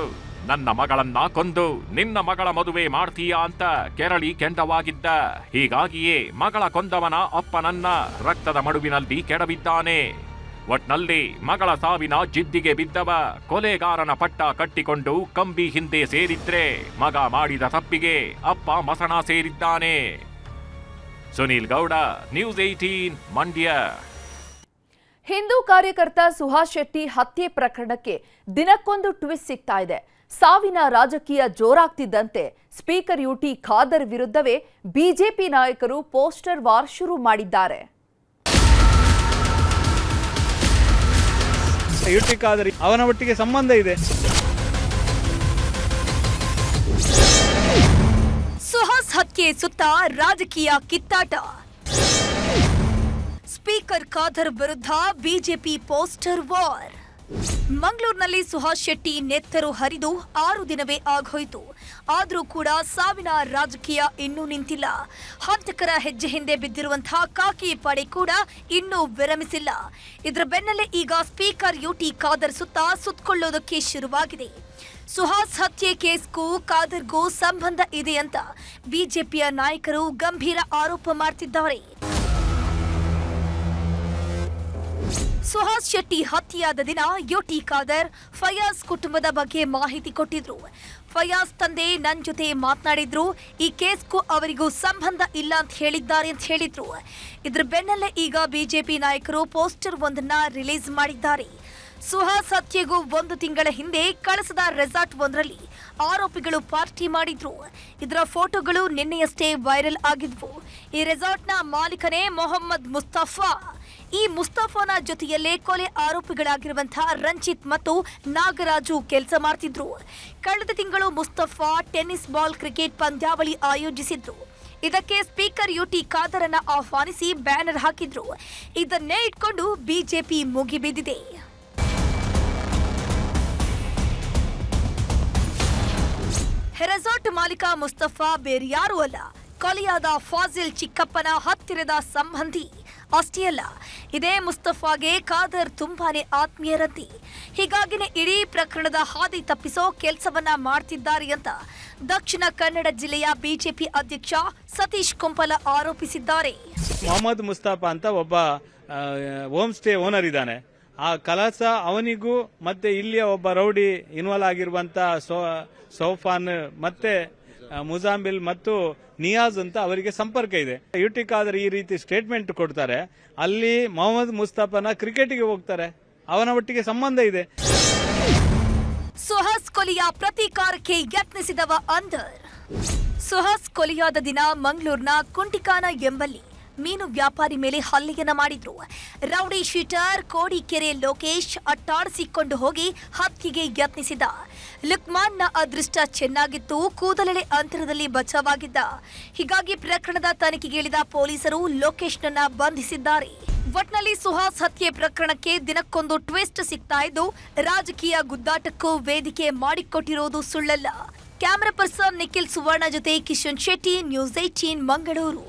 ನನ್ನ ಮಗಳನ್ನ ಕೊಂದು ನಿನ್ನ ಮಗಳ ಮದುವೆ ಮಾಡ್ತೀಯಾ ಅಂತ ಕೆರಳಿ ಕೆಂಡವಾಗಿದ್ದ. ಹೀಗಾಗಿಯೇ ಮಗಳ ಕೊಂದವನ ಅಪ್ಪನನ್ನ ರಕ್ತದ ಮಡುವಿನಲ್ಲಿ ಕೆಡವಿದ್ದಾನೆ. ಒಟ್ನಲ್ಲಿ ಮಗಳ ಸಾವಿನ ಜಿದ್ದಿಗೆ ಬಿದ್ದವ ಕೊಲೆಗಾರನ ಪಟ್ಟ ಕಟ್ಟಿಕೊಂಡು ಕಂಬಿ ಹಿಂದೆ ಸೇರಿದ್ರೆ ಮಗ ಮಾಡಿದ ತಪ್ಪಿಗೆ ಅಪ್ಪ ಮಸಣ ಸೇರಿದ್ದಾನೆ. Sunil Gowda news eighteen Mandya. Hindu ಕಾರ್ಯಕರ್ತ ಸುಹಾಸ್ ಶೆಟ್ಟಿ ಹತ್ಯೆ ಪ್ರಕರಣಕ್ಕೆ ದಿನಕ್ಕೊಂದು ಟ್ವಿಸ್ಟ್ ಸಿಗ್ತಾ ಇದೆ. ಸಾವಿನ ರಾಜಕೀಯ ಜೋರಾಗ್ತಿದ್ದಂತೆ ಸ್ಪೀಕರ್ ಯುಟಿ ಖಾದರ್ ವಿರುದ್ಧವೇ ಬಿಜೆಪಿ ನಾಯಕರು ಪೋಸ್ಟರ್ ವಾರ್ ಶುರು ಮಾಡಿದ್ದಾರೆ. ಖಾದರ್ ಅವನ ಒಟ್ಟಿಗೆ ಸಂಬಂಧ ಇದೆ. ಸುಹಾಸ್ ಹತ್ಯೆ ಸುತ್ತ ರಾಜಕೀಯ ಕಿತ್ತಾಟ. ಸ್ಪೀಕರ್ ಖಾದರ್ ವಿರುದ್ಧ ಬಿಜೆಪಿ ಪೋಸ್ಟರ್ ವಾರ್. ಮಂಗಳೂರಿನಲ್ಲಿ ಸುಹಾಸ್ ಶೆಟ್ಟಿ ನೆತ್ತರು ಹರಿದು ಆರು ದಿನವೇ ಆಗೋಯಿತು. ಆದರೂ ಕೂಡ ಸಾವಿನ ರಾಜಕೀಯ ಇನ್ನೂ ನಿಂತಿಲ್ಲ. ಹಂತಕರ ಹೆಜ್ಜೆ ಹಿಂದೆ ಬಿದ್ದಿರುವಂತಹ ಕಾಕಿ ಪಡೆ ಕೂಡ ಇನ್ನೂ ವಿರಮಿಸಿಲ್ಲ. ಇದರ ಬೆನ್ನಲ್ಲೇ ಈಗ ಸ್ಪೀಕರ್ ಯುಟಿ ಖಾದರ್ ಸುತ್ತ ಸುತ್ತಕೊಳ್ಳೋದಕ್ಕೆ ಶುರುವಾಗಿದೆ. ಸುಹಾಸ್ ಹತ್ಯೆ ಕೇಸ್ಗೂ ಖಾದರ್ಗೂ ಸಂಬಂಧ ಇದೆ ಅಂತ ಬಿಜೆಪಿಯ ನಾಯಕರು ಗಂಭೀರ ಆರೋಪ ಮಾಡ್ತಿದ್ದಾರೆ. ಸುಹಾಸ್ ಶೆಟ್ಟಿ ಹತ್ಯೆಯಾದ ದಿನ ಯೋಟಿ ಖಾದರ್ ಫಯಾಜ್ ಕುಟುಂಬದ ಬಗ್ಗೆ ಮಾಹಿತಿ ಕೊಟ್ಟಿದ್ರು. ಫಯಾಜ್ ತಂದೆ ನನ್ನ ಜೊತೆ ಮಾತನಾಡಿದ್ರು. ಈ ಕೇಸ್ಗೂ ಅವರಿಗೂ ಸಂಬಂಧ ಇಲ್ಲ ಅಂತ ಹೇಳಿದ್ದಾರೆ ಅಂತ ಹೇಳಿದ್ರು. ಇದ್ರ ಬೆನ್ನಲ್ಲೇ ಈಗ ಬಿಜೆಪಿ ನಾಯಕರು ಪೋಸ್ಟರ್ ಒಂದನ್ನ ರಿಲೀಸ್ ಮಾಡಿದ್ದಾರೆ. ಸುಹಾಸ್ ಹತ್ಯೆಗೂ ಒಂದು ತಿಂಗಳ ಹಿಂದೆ ಕಳಸದ ರೆಸಾರ್ಟ್ ಒಂದರಲ್ಲಿ ಆರೋಪಿಗಳು ಪಾರ್ಟಿ ಮಾಡಿದ್ರು. ಇದರ ಫೋಟೋಗಳು ನಿನ್ನೆಯಷ್ಟೇ ವೈರಲ್ ಆಗಿದ್ವು. ಈ ರೆಸಾರ್ಟ್ನ ಮಾಲೀಕನೇ ಮೊಹಮ್ಮದ್ ಮುಸ್ತಫಾ. ಈ ಮುಸ್ತಫಾನ ಜೊತೆಯಲ್ಲೇ ಕೊಲೆ ಆರೋಪಿಗಳಾಗಿರುವಂತಹ ರಂಜಿತ್ ಮತ್ತು ನಾಗರಾಜು ಕೆಲಸ ಮಾಡ್ತಿದ್ರು. ಕಳೆದ ತಿಂಗಳು ಮುಸ್ತಫಾ ಟೆನ್ನಿಸ್ ಬಾಲ್ ಕ್ರಿಕೆಟ್ ಪಂದ್ಯಾವಳಿ ಆಯೋಜಿಸಿದ್ರು. ಇದಕ್ಕೆ ಸ್ಪೀಕರ್ ಯುಟಿ ಖಾದರನ್ನ ಆಹ್ವಾನಿಸಿ ಬ್ಯಾನರ್ ಹಾಕಿದ್ರು. ಇದನ್ನೇ ಇಟ್ಕೊಂಡು ಬಿಜೆಪಿ ಮುಗಿಬಿದ್ದಿದೆ ರೆಸಾರ್ಟ್ ಮಾಲೀಕ ಮುಸ್ತಫಾ ಬೇರ್ಯಾರೂ ಅಲ್ಲ. ಕೊಲೆಯಾದ ಫಾಜಿಲ್ ಚಿಕ್ಕಪ್ಪನ ಹತ್ತಿರದ ಸಂಬಂಧಿ. ಅಷ್ಟೇ ಅಲ್ಲ ಇದೇ ಮುಸ್ತಫಾಗೆ ಖಾದರ್ ತುಂಬಾನೇ ಆತ್ಮೀಯರಂತೆ ಹೀಗಾಗಿನೇ ಇಡೀ ಪ್ರಕರಣದ ಹಾದಿ ತಪ್ಪಿಸೋ ಕೆಲಸವನ್ನ ಮಾಡ್ತಿದ್ದಾರೆ ಅಂತ ದಕ್ಷಿಣ ಕನ್ನಡ ಜಿಲ್ಲೆಯ ಬಿಜೆಪಿ ಅಧ್ಯಕ್ಷ ಸತೀಶ್ ಕುಂಪಲ ಆರೋಪಿಸಿದ್ದಾರೆ. ಮೊಹಮ್ಮದ್ ಮುಸ್ತಾಫಾ ಅಂತ ಒಬ್ಬ ಹೋಮ್ ಸ್ಟೇ ಓನರ್ ಇದ್ದಾನೆ. ಆ ಕಲಾಸ ಅವನಿಗೂ ಮತ್ತೆ ಇಲ್ಲಿಯ ಒಬ್ಬ ರೌಡಿ ಇನ್ವಾಲ್ವ್ ಆಗಿರುವಂತ ಸೋಫಾನ್ ಮತ್ತೆ ಮುಜಾಂಬಿಲ್ ಮತ್ತು ನಿಯಾಜ್ ಅಂತ ಅವರಿಗೆ ಸಂಪರ್ಕ ಇದೆ. ಯುಟಿಕ್ ಆದ್ರೆ ಈ ರೀತಿ ಸ್ಟೇಟ್ಮೆಂಟ್ ಕೊಡ್ತಾರೆ. ಅಲ್ಲಿ ಮೊಹಮ್ಮದ್ ಮುಸ್ತಾಫನ ಕ್ರಿಕೆಟ್ಗೆ ಹೋಗ್ತಾರೆ. ಅವನ ಒಟ್ಟಿಗೆ ಸಂಬಂಧ ಇದೆ. ಸುಹಾಸ್ ಕೊಲಿಯ ಪ್ರತೀಕಾರಕ್ಕೆ ಯತ್ನಿಸಿದವ ಅಂದರ್ ಸುಹಾಸ್ ಕೊಲಿಯಾದ ದಿನ ಮಂಗಳೂರಿನ ಕುಂಟಿಕಾನ ಎಂಬಲ್ಲಿ ಮೀನು ವ್ಯಾಪಾರಿ ಮೇಲೆ ಹಲ್ಲೆಯನ್ನ ಮಾಡಿದ್ರು. ರೌಡಿ ಶೀಟರ್, ಕೋಡಿಕೆರೆ ಲೋಕೇಶ್ ಅಟ್ಟಾಡಿಸಿಕೊಂಡು ಹೋಗಿ ಹತ್ಯೆಗೆ ಯತ್ನಿಸಿದ. ಲುಕ್ಮಾನ್ನ ಅದೃಷ್ಟ ಚೆನ್ನಾಗಿತ್ತು ಕೂದಲೆಳೆ ಅಂತರದಲ್ಲಿ ಬಚಾವಾಗಿದ್ದ. ಹೀಗಾಗಿ ಪ್ರಕರಣದ ತನಿಖೆಗೆ ಇಳಿದ ಪೊಲೀಸರು ಲೋಕೇಶ್ನನ್ನ ಬಂಧಿಸಿದ್ದಾರೆ. ಒಟ್ನಲ್ಲಿ ಸುಹಾಸ್ ಹತ್ಯೆ ಪ್ರಕರಣಕ್ಕೆ ದಿನಕ್ಕೊಂದು ಟ್ವಿಸ್ಟ್ ಸಿಗ್ತಾ ಇದ್ದು, ರಾಜಕೀಯ ಗುದ್ದಾಟಕ್ಕೂ ವೇದಿಕೆ ಮಾಡಿಕೊಟ್ಟಿರೋದು ಸುಳ್ಳಲ್ಲ. ಕ್ಯಾಮರಾ ಪರ್ಸನ್ ನಿಖಿಲ್ ಸುವರ್ಣ ಜೊತೆ ಕಿಶನ್ ಶೆಟ್ಟಿ, ನ್ಯೂಸ್ ಏಟೀನ್ ಮಂಗಳೂರು.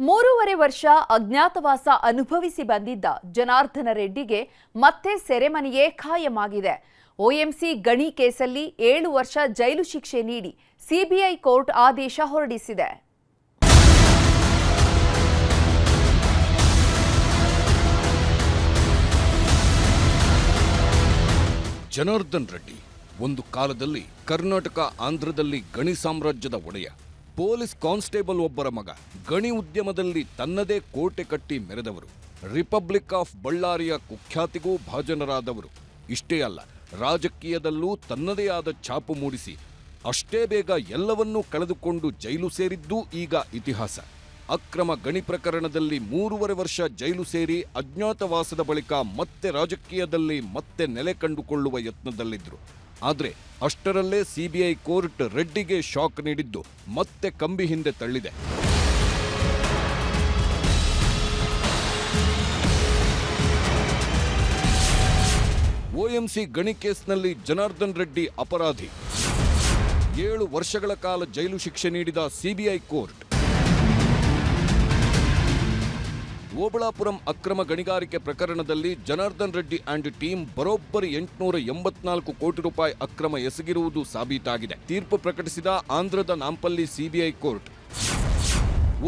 ಮೂರುವರೆ ವರ್ಷ ಅಜ್ಞಾತವಾಸ ಅನುಭವಿಸಿ ಬಂದಿದ್ದ ಜನಾರ್ದನ ರೆಡ್ಡಿಗೆ ಮತ್ತೆ ಸೆರೆಮನೆಯೇ ಖಾಯಮಾಗಿದೆ ಒಎಂಸಿ ಗಣಿ ಕೇಸಲ್ಲಿ ಏಳು ವರ್ಷ ಜೈಲು ಶಿಕ್ಷೆ ನೀಡಿ ಸಿಬಿಐ ಕೋರ್ಟ್ ಆದೇಶ ಹೊರಡಿಸಿದೆ. ಜನಾರ್ದನ್ ರೆಡ್ಡಿ, ಒಂದು ಕಾಲದಲ್ಲಿ ಕರ್ನಾಟಕ ಆಂಧ್ರದಲ್ಲಿ ಗಣಿ ಸಾಮ್ರಾಜ್ಯದ ಒಡೆಯ, ಪೊಲೀಸ್ ಕಾನ್ಸ್ಟೇಬಲ್ ಒಬ್ಬರ ಮಗ, ಗಣಿ ಉದ್ಯಮದಲ್ಲಿ ತನ್ನದೇ ಕೋಟೆ ಕಟ್ಟಿ ಮೆರೆದವರು, ರಿಪಬ್ಲಿಕ್ ಆಫ್ ಬಳ್ಳಾರಿಯ ಕುಖ್ಯಾತಿಗೂ ಭಾಜನರಾದವರು. ಇಷ್ಟೇ ಅಲ್ಲ ರಾಜಕೀಯದಲ್ಲೂ ತನ್ನದೇ ಆದ ಛಾಪು ಮೂಡಿಸಿ ಅಷ್ಟೇ ಬೇಗ ಎಲ್ಲವನ್ನೂ ಕಳೆದುಕೊಂಡು ಜೈಲು ಸೇರಿದ್ದೂ ಈಗ ಇತಿಹಾಸ. ಅಕ್ರಮ ಗಣಿ ಪ್ರಕರಣದಲ್ಲಿ ಮೂರುವರೆ ವರ್ಷ ಜೈಲು ಸೇರಿ ಅಜ್ಞಾತವಾಸದ ಬಳಿಕ ಮತ್ತೆ ರಾಜಕೀಯದಲ್ಲಿ ಮತ್ತೆ ನೆಲೆ ಕಂಡುಕೊಳ್ಳುವ ಯತ್ನದಲ್ಲಿದ್ದರು ಆದರೆ ಅಷ್ಟರಲ್ಲೇ ಸಿಬಿಐ ಕೋರ್ಟ್ ರೆಡ್ಡಿಗೆ ಶಾಕ್ ನೀಡಿದ್ದು ಮತ್ತೆ ಕಂಬಿ ಹಿಂದೆ ತಳ್ಳಿದೆ. ಒಎಂಸಿ ಗಣಿ ಕೇಸ್ನಲ್ಲಿ ಜನಾರ್ದನ್ ರೆಡ್ಡಿ ಅಪರಾಧಿ. ಏಳು ವರ್ಷಗಳ ಕಾಲ ಜೈಲು ಶಿಕ್ಷೆ ನೀಡಿದ ಸಿಬಿಐ ಕೋರ್ಟ್. ಓಬಳಾಪುರಂ ಅಕ್ರಮ ಗಣಿಗಾರಿಕೆ ಪ್ರಕರಣದಲ್ಲಿ ಜನಾರ್ದನ್ ರೆಡ್ಡಿ ಅಂಡ್ ಟೀಮ್ ಬರೋಬ್ಬರಿ ಎಂಟುನೂರ ಎಂಬತ್ನಾಲ್ಕು ಕೋಟಿ ರೂಪಾಯಿ ಅಕ್ರಮ ಎಸಗಿರುವುದು ಸಾಬೀತಾಗಿದೆ. ತೀರ್ಪು ಪ್ರಕಟಿಸಿದ ಆಂಧ್ರದ Nampally CBI court.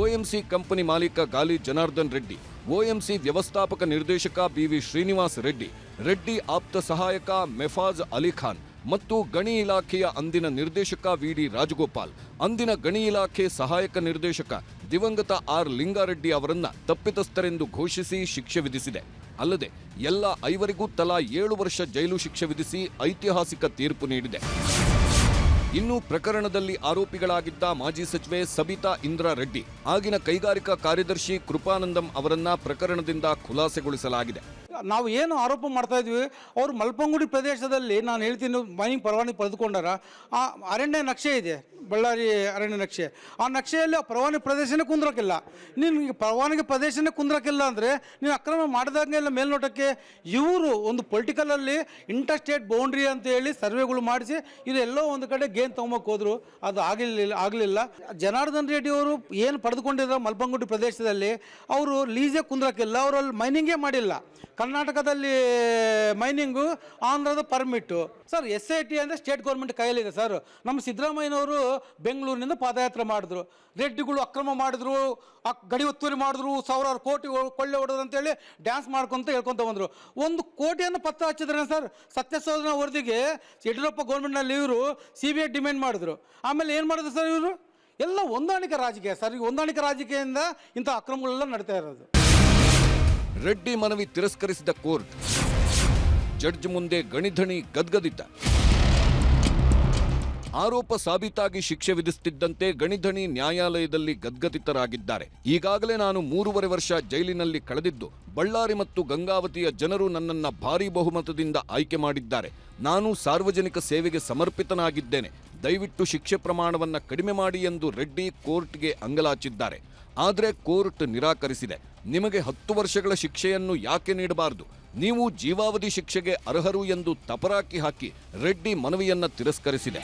OMC company ಮಾಲೀಕ ಗಾಲಿ ಜನಾರ್ದನ್ ರೆಡ್ಡಿ ಓಎಂಸಿ ವ್ಯವಸ್ಥಾಪಕ ನಿರ್ದೇಶಕ ಬಿವಿ ಶ್ರೀನಿವಾಸ್ ರೆಡ್ಡಿ ರೆಡ್ಡಿ ಆಪ್ತ ಸಹಾಯಕ ಮೆಫಾಜ್ ಅಲಿಖಾನ್ ಮತ್ತು ಗಣಿ ಇಲಾಖೆಯ ಅಂದಿನ ನಿರ್ದೇಶಕ ವಿಡಿ ರಾಜಗೋಪಾಲ್, ಅಂದಿನ ಗಣಿ ಇಲಾಖೆ ಸಹಾಯಕ ನಿರ್ದೇಶಕ ದಿವಂಗತ ಆರ್ ಲಿಂಗಾರೆಡ್ಡಿ ಅವರನ್ನ ತಪ್ಪಿತಸ್ಥರೆಂದು ಘೋಷಿಸಿ ಶಿಕ್ಷೆ ವಿಧಿಸಿದೆ. ಅಲ್ಲದೆ ಎಲ್ಲ ಐವರಿಗೂ ತಲಾ ಏಳು ವರ್ಷ ಜೈಲು ಶಿಕ್ಷೆ ವಿಧಿಸಿ ಐತಿಹಾಸಿಕ ತೀರ್ಪು ನೀಡಿದೆ. ಇನ್ನು ಪ್ರಕರಣದಲ್ಲಿ ಆರೋಪಿಗಳಾಗಿದ್ದ ಮಾಜಿ ಸಚಿವೆ ಸಬಿತಾ ಇಂದ್ರ ರೆಡ್ಡಿ, ಆಗಿನ ಕೈಗಾರಿಕಾ ಕಾರ್ಯದರ್ಶಿ ಕೃಪಾನಂದಂ ಅವರನ್ನ ಪ್ರಕರಣದಿಂದ ಖುಲಾಸೆಗೊಳಿಸಲಾಗಿದೆ. ನಾವು ಏನು ಆರೋಪ ಮಾಡ್ತಾ ಇದ್ವಿ, ಅವರು ಮಲ್ಪಂಗುಡಿ ಪ್ರದೇಶದಲ್ಲಿ, ನಾನು ಹೇಳ್ತೀನಿ ಮೈನಿಂಗ್ ಪರವಾನಗಿ ಪಡೆದುಕೊಂಡಾರ, ಆ ಅರಣ್ಯ ನಕ್ಷೆ ಇದೆ. ಬಳ್ಳಾರಿ ಅರಣ್ಯ ನಕ್ಷೆ. ಆ ನಕ್ಷೆಯಲ್ಲಿ ಆ ಪರವಾನಗಿ ಪ್ರದೇಶನೇ ಕುಂದ್ರಕ್ಕಿಲ್ಲ. ನೀನು ಪರವಾನಗಿ ಪ್ರದೇಶನೇ ಕುಂದ್ರಕ್ಕಿಲ್ಲ ಅಂದರೆ ನೀನು ಅಕ್ರಮ ಮಾಡಿದಾಗೆಲ್ಲ ಮೇಲ್ನೋಟಕ್ಕೆ? ಇವರು ಒಂದು ಪೊಲಿಟಿಕಲಲ್ಲಿ ಇಂಟರ್ ಸ್ಟೇಟ್ ಬೌಂಡ್ರಿ ಅಂತ ಹೇಳಿ ಸರ್ವೆಗಳು ಮಾಡಿಸಿ ಇದು ಎಲ್ಲೋ ಒಂದು ಕಡೆ ಗೇನ್ ತೊಗೊಂಬಕ್ಕೆ ಹೋದರು. ಅದು ಆಗಲಿಲ್ಲ ಆಗಲಿಲ್ಲ. ಜನಾರ್ದನ್ ರೆಡ್ಡಿ ಅವರು ಏನು ಪಡೆದುಕೊಂಡಿರೋ ಮಲ್ಪಂಗುಡಿ ಪ್ರದೇಶದಲ್ಲಿ ಅವರು ಲೀಸೇ ಕುಂದ್ರಕ್ಕಿಲ್ಲ, ಅವರಲ್ಲಿ ಮೈನಿಂಗೇ ಮಾಡಿಲ್ಲ. ಕರ್ನಾಟಕದಲ್ಲಿ ಮೈನಿಂಗು ಆಂಧ್ರದ permit sir S I T ಅಂದರೆ ಸ್ಟೇಟ್ ಗೌರ್ಮೆಂಟ್ ಕೈಯಲ್ಲಿದೆ ಸರ್. ನಮ್ಮ ಸಿದ್ದರಾಮಯ್ಯನವರು ಬೆಂಗಳೂರಿನಿಂದ ಪಾದಯಾತ್ರೆ ಮಾಡಿದ್ರು. ರೆಡ್ಡಿಗಳು ಅಕ್ರಮ ಮಾಡಿದ್ರು ಗಡಿ ಒತ್ತುವರಿ ಮಾಡಿದ್ರು, ಸಾವಿರಾರು ಕೋಟಿ ಕೊಳ್ಳೆ ಹೊಡೋದು ಅಂತೇಳಿ ಡ್ಯಾನ್ಸ್ ಮಾಡ್ಕೊಂತ ಹೇಳ್ಕೊಂತ ಬಂದರು. ಒಂದು ಕೋಟಿಯನ್ನು ಪತ್ತೆ ಹಚ್ಚಿದ್ರೆ ಸರ್? ಸತ್ಯಶೋಧನಾ ವರದಿಗೆ ಯಡಿಯೂರಪ್ಪ ಗೌರ್ಮೆಂಟ್ನಲ್ಲಿ ಇವರು ಸಿ ಬಿ ಐ ಡಿಮ್ಯಾಂಡ್ ಮಾಡಿದ್ರು. ಆಮೇಲೆ ಏನು ಮಾಡಿದ್ರು ಸರ್ ಇವರು? ಎಲ್ಲ ಹೊಂದಾಣಿಕೆ ರಾಜಕೀಯ ಸರ್. ಈ ಹೊಂದಾಣಿಕೆ ರಾಜಕೀಯದಿಂದ ಇಂಥ ಅಕ್ರಮಗಳೆಲ್ಲ ನಡೀತಾ ಇರೋದು. ರೆಡ್ಡಿ ಮನವಿ ತಿರಸ್ಕರಿಸಿದ ಕೋರ್ಟ್. ಜಡ್ಜ್ ಮುಂದೆ ಗಣಿಧಣಿ ಗದ್ಗದಿದ್ದ. ಆರೋಪ ಸಾಬೀತಾಗಿ ಶಿಕ್ಷೆ ವಿಧಿಸುತ್ತಿದ್ದಂತೆ ಗಣಿಧಣಿ ನ್ಯಾಯಾಲಯದಲ್ಲಿ ಗದ್ಗದಿತರಾಗಿದ್ದಾರೆ. ಈಗಾಗಲೇ ನಾನು ಮೂರುವರೆ ವರ್ಷ ಜೈಲಿನಲ್ಲಿ ಕಳೆದಿದ್ದು, ಬಳ್ಳಾರಿ ಮತ್ತು ಗಂಗಾವತಿಯ ಜನರು ನನ್ನನ್ನು ಭಾರೀ ಬಹುಮತದಿಂದ ಆಯ್ಕೆ ಮಾಡಿದ್ದಾರೆ. ನಾನು ಸಾರ್ವಜನಿಕ ಸೇವೆಗೆ ಸಮರ್ಪಿತನಾಗಿದ್ದೇನೆ. ದಯವಿಟ್ಟು ಶಿಕ್ಷೆ ಪ್ರಮಾಣವನ್ನು ಕಡಿಮೆ ಮಾಡಿ ಎಂದು ರೆಡ್ಡಿ ಕೋರ್ಟ್ಗೆ ಅಂಗಲಾಚಿದ್ದಾರೆ. ಆದರೆ ಕೋರ್ಟ್ ನಿರಾಕರಿಸಿದೆ. ನಿಮಗೆ ಹತ್ತು ವರ್ಷಗಳ ಶಿಕ್ಷೆಯನ್ನು ಯಾಕೆ ನೀಡಬಾರದು? ನೀವು ಜೀವಾವಧಿ ಶಿಕ್ಷೆಗೆ ಅರ್ಹರು ಎಂದು ತಪರಾಕಿ ಹಾಕಿ ರೆಡ್ಡಿ ಮನವಿಯನ್ನ ತಿರಸ್ಕರಿಸಿದೆ.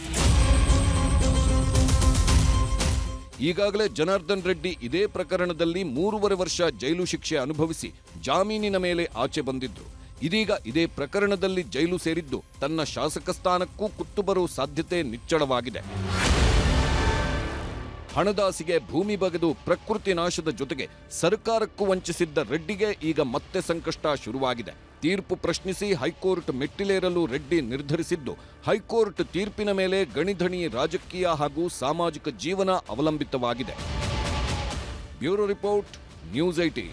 ಈಗಾಗಲೇ ಜನಾರ್ದನ್ ರೆಡ್ಡಿ ಇದೇ ಪ್ರಕರಣದಲ್ಲಿ ಮೂರುವರೆ ವರ್ಷ ಜೈಲು ಶಿಕ್ಷೆ ಅನುಭವಿಸಿ ಜಾಮೀನಿನ ಮೇಲೆ ಆಚೆ ಬಂದಿದ್ರು. ಇದೀಗ ಇದೇ ಪ್ರಕರಣದಲ್ಲಿ ಜೈಲು ಸೇರಿದ್ದು ತನ್ನ ಶಾಸಕ ಸ್ಥಾನಕ್ಕೂ ಕುತ್ತು ಸಾಧ್ಯತೆ ನಿಚ್ಚಳವಾಗಿದೆ. ಹಣದಾಸಿಗೆ ಭೂಮಿ ಬಗೆದು ಪ್ರಕೃತಿ ನಾಶದ ಜೊತೆಗೆ ಸರ್ಕಾರಕ್ಕೂ ವಂಚಿಸಿದ್ದ ರೆಡ್ಡಿಗೆ ಈಗ ಮತ್ತೆ ಸಂಕಷ್ಟ ಶುರುವಾಗಿದೆ. ತೀರ್ಪು ಪ್ರಶ್ನಿಸಿ ಹೈಕೋರ್ಟ್ ಮೆಟ್ಟಿಲೇರಲು ರೆಡ್ಡಿ ನಿರ್ಧರಿಸಿದ್ದು, ಹೈಕೋರ್ಟ್ ತೀರ್ಪಿನ ಮೇಲೆ ಗಣಿಧಣಿ ರಾಜಕೀಯ ಹಾಗೂ ಸಾಮಾಜಿಕ ಜೀವನ ಅವಲಂಬಿತವಾಗಿದೆ. Bureau report, news IT